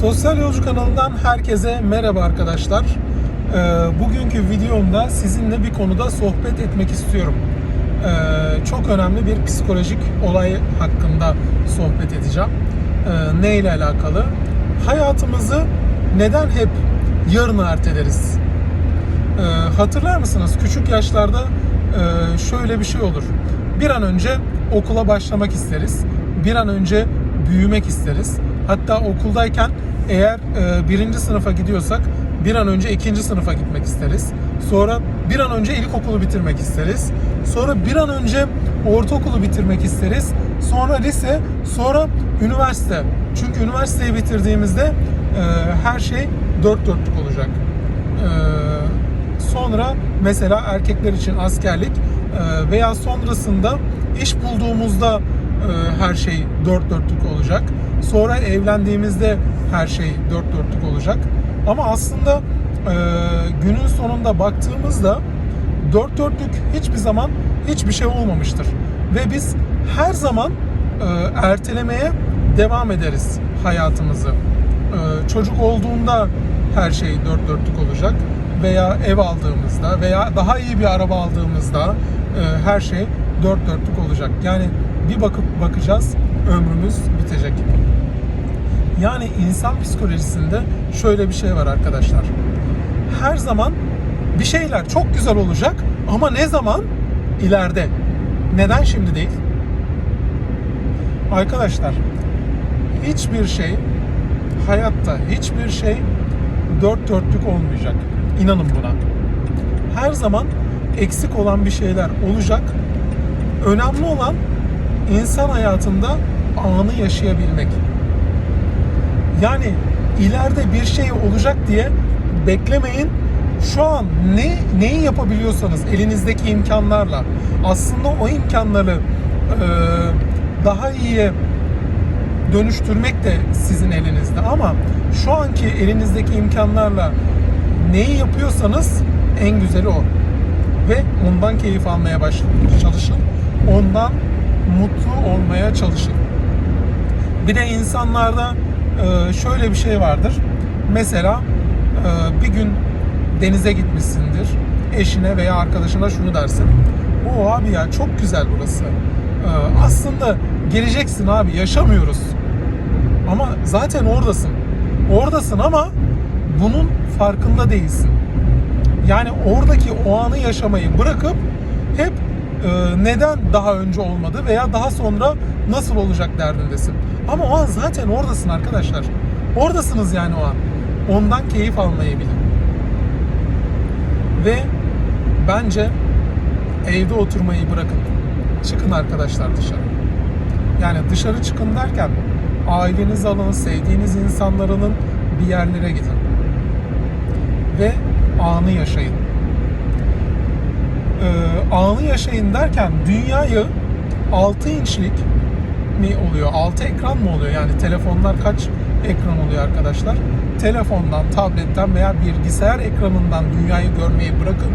Sosyal Yolcu kanalından herkese merhaba arkadaşlar. Ee, bugünkü videomda sizinle bir konuda sohbet etmek istiyorum. Ee, çok önemli bir psikolojik olay hakkında sohbet edeceğim. Ee, ne ile alakalı? Hayatımızı neden hep yarına erteleriz? Hatırlar mısınız? Küçük yaşlarda e, şöyle bir şey olur. Bir an önce okula başlamak isteriz. Bir an önce büyümek isteriz. Hatta okuldayken eğer e, birinci sınıfa gidiyorsak bir an önce ikinci sınıfa gitmek isteriz. Sonra bir an önce ilkokulu bitirmek isteriz. Sonra bir an önce ortaokulu bitirmek isteriz. Sonra lise, sonra üniversite. Çünkü üniversiteyi bitirdiğimizde e, her şey dört dörtlük olacak. E, sonra mesela erkekler için askerlik e, veya sonrasında iş bulduğumuzda her şey dört dörtlük olacak. Sonra evlendiğimizde her şey dört dörtlük olacak. Ama aslında e, günün sonunda baktığımızda dört dörtlük hiçbir zaman hiçbir şey olmamıştır. Ve biz her zaman e, ertelemeye devam ederiz hayatımızı. E, çocuk olduğunda her şey dört dörtlük olacak veya ev aldığımızda veya daha iyi bir araba aldığımızda e, her şey dört dörtlük olacak. Yani bir bakıp bakacağız ömrümüz bitecek. Yani insan psikolojisinde şöyle bir şey var arkadaşlar. Her zaman bir şeyler çok güzel olacak ama ne zaman? İleride. Neden şimdi değil? Arkadaşlar hiçbir şey hayatta hiçbir şey dört dörtlük olmayacak. İnanın buna. Her zaman eksik olan bir şeyler olacak. Önemli olan insan hayatında anı yaşayabilmek. Yani ileride bir şey olacak diye beklemeyin. Şu an ne neyi yapabiliyorsanız elinizdeki imkanlarla aslında o imkanları e, daha iyiye dönüştürmek de sizin elinizde ama şu anki elinizdeki imkanlarla neyi yapıyorsanız en güzeli o. Ve ondan keyif almaya baş çalışın. Ondan mutlu olmaya çalışın. Bir de insanlarda e, şöyle bir şey vardır. Mesela e, bir gün denize gitmişsindir. Eşine veya arkadaşına şunu dersin. O abi ya çok güzel burası. E, aslında geleceksin abi yaşamıyoruz. Ama zaten oradasın. Oradasın ama bunun farkında değilsin. Yani oradaki o anı yaşamayı bırakıp hep neden daha önce olmadı veya daha sonra nasıl olacak derdindesin. Ama o an zaten oradasın arkadaşlar. Oradasınız yani o an. Ondan keyif almayı bilin. Ve bence evde oturmayı bırakın. Çıkın arkadaşlar dışarı. Yani dışarı çıkın derken ailenizi alın, sevdiğiniz insanların bir yerlere gidin. Ve anı yaşayın. Ee, anı yaşayın derken dünyayı 6 inçlik mi oluyor? 6 ekran mı oluyor? Yani telefonlar kaç ekran oluyor arkadaşlar? Telefondan, tabletten veya bilgisayar ekranından dünyayı görmeyi bırakın.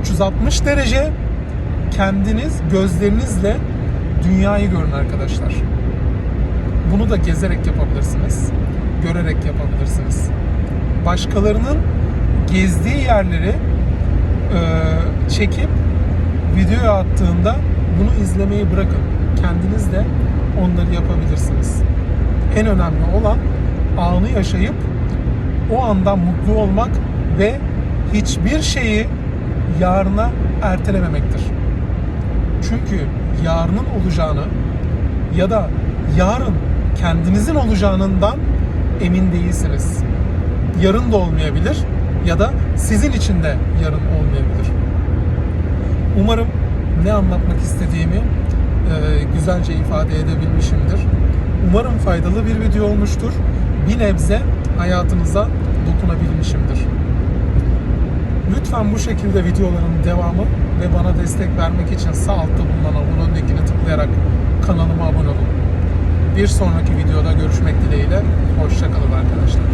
360 derece kendiniz gözlerinizle dünyayı görün arkadaşlar. Bunu da gezerek yapabilirsiniz. Görerek yapabilirsiniz. Başkalarının gezdiği yerleri e, çekip videoya attığında bunu izlemeyi bırakın. Kendiniz de onları yapabilirsiniz. En önemli olan anı yaşayıp o andan mutlu olmak ve hiçbir şeyi yarına ertelememektir. Çünkü yarının olacağını ya da yarın kendinizin olacağından emin değilsiniz. Yarın da olmayabilir ya da sizin için de yarın olmayabilir. Umarım ne anlatmak istediğimi e, güzelce ifade edebilmişimdir. Umarım faydalı bir video olmuştur. Bir nebze hayatınıza dokunabilmişimdir. Lütfen bu şekilde videoların devamı ve bana destek vermek için sağ altta bulunan abone linkini tıklayarak kanalıma abone olun. Bir sonraki videoda görüşmek dileğiyle. Hoşçakalın arkadaşlar.